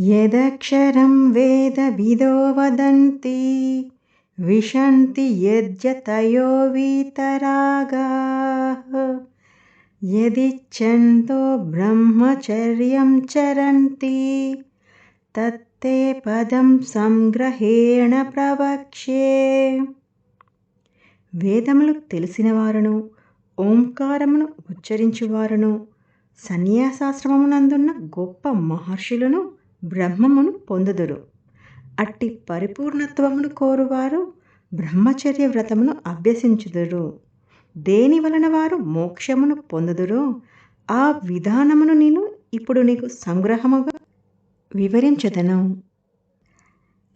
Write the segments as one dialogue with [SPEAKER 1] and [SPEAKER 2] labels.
[SPEAKER 1] यदक्षरं वेदविदो वदन्ति विशन्ति यद्य वीतरागाः। यदिच्छन्तो ब्रह्मचर्यं चरन्ति तत्ते पदं सङ्ग्रहेण प्रवक्ष्ये। వేదములు తెలిసిన వారును ఓంకారమును ఉచ్చరించువారును సన్యాసాశ్రమమునందున్న గొప్ప మహర్షులను బ్రహ్మమును పొందుదురు. అట్టి పరిపూర్ణత్వమును కోరువారు బ్రహ్మచర్య వ్రతమును అభ్యసించుదురు. దేని వలన వారు మోక్షమును పొందుదురో? ఆ విధానమును నేను ఇప్పుడు నీకు సంగ్రహముగా వివరించదను.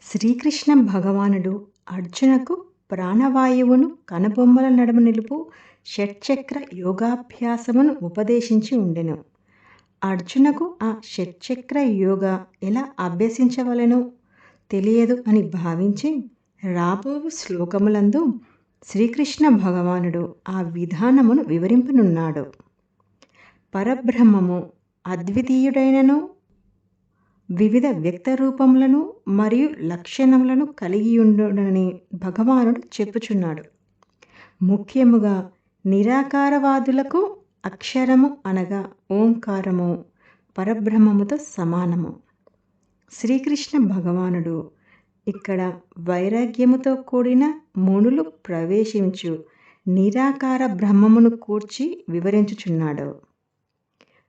[SPEAKER 1] శ్రీకృష్ణ భగవానుడు అర్జునకు ప్రాణవాయువును కనుబొమ్మల నడుమ నిలుపు షట్చక్ర యోగాభ్యాసమును ఉపదేశించి ఉండెను. అర్జునకు ఆ షట్చక్ర యోగా ఎలా అభ్యసించవలెనో? తెలియదు అని భావించి రాబోవు శ్లోకములందు శ్రీకృష్ణ భగవానుడు ఆ విధానమును వివరింపనున్నాడు. పరబ్రహ్మము అద్వితీయుడైనను వివిధ వ్యక్త రూపములను మరియు లక్షణములను కలిగి ఉండునని భగవానుడు చెప్పుచున్నాడు. ముఖ్యముగా నిరాకారవాదులకు అక్షరము అనగా ఓంకారము పరబ్రహ్మముతో సమానము. శ్రీకృష్ణ భగవానుడు ఇక్కడ వైరాగ్యముతో కూడిన మునులు ప్రవేశించు నిరాకార బ్రహ్మమును కూర్చి వివరించుచున్నాడు.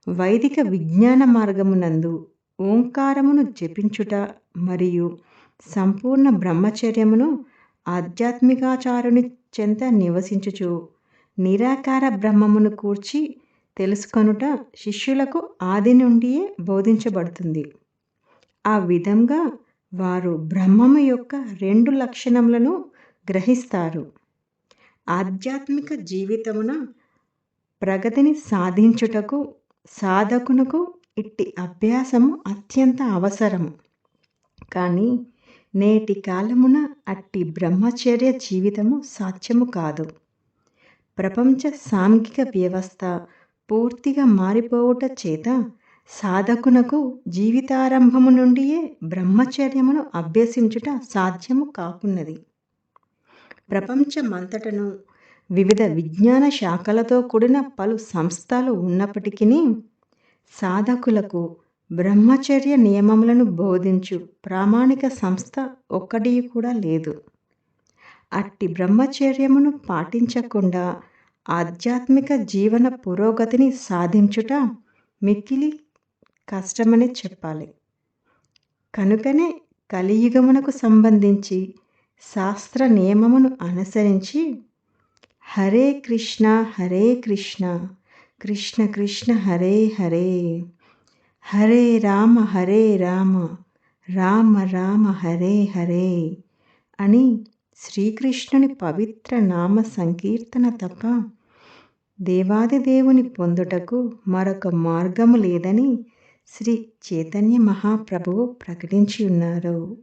[SPEAKER 1] వైదిక విజ్ఞాన మార్గమునందు ఓంకారమును జపించుట మరియు సంపూర్ణ బ్రహ్మచర్యమును ఆధ్యాత్మికాచారుని చెంత నివసించుచు నిరాకార బ్రహ్మమును కూర్చి తెలుసుకొనుట శిష్యులకు ఆది నుండియే బోధించబడుతుంది. ఆ విధంగా వారు బ్రహ్మము యొక్క రెండు లక్షణములను గ్రహిస్తారు. ఆధ్యాత్మిక జీవితమున ప్రగతిని సాధించుటకు సాధకునకు ఇట్టి అభ్యాసము అత్యంత అవసరము. కానీ నేటి కాలమున అట్టి బ్రహ్మచర్య జీవితము సాధ్యము కాదు. ప్రపంచ సాంఘిక వ్యవస్థ పూర్తిగా మారిపోవుట చేత సాధకునకు జీవితారంభము నుండియే బ్రహ్మచర్యమును అభ్యసించుట సాధ్యము కాకున్నది. ప్రపంచమంతటను వివిధ విజ్ఞాన శాఖలతో కూడిన పలు సంస్థలు ఉన్నప్పటికీ సాధకులకు బ్రహ్మచర్య నియమములను బోధించు ప్రామాణిక సంస్థ ఒక్కటి కూడా లేదు. అట్టి బ్రహ్మచర్యమును పాటించకుండా ఆధ్యాత్మిక జీవన పురోగతిని సాధించుట మిక్కిలి కష్టమని చెప్పాలి. కనుకనే కలియుగమునకు సంబంధించి శాస్త్ర నియమమును అనుసరించి హరే కృష్ణ హరే కృష్ణ కృష్ణ కృష్ణ హరే హరే. హరే రామ హరే రామ. రామ రామ హరే హరే అని శ్రీకృష్ణుని పవిత్ర నామ సంకీర్తన తప్ప దేవాది దేవుని పొందుటకు మరొక మార్గము లేదని శ్రీ చైతన్య మహాప్రభువు ప్రకటించి ఉన్నారు.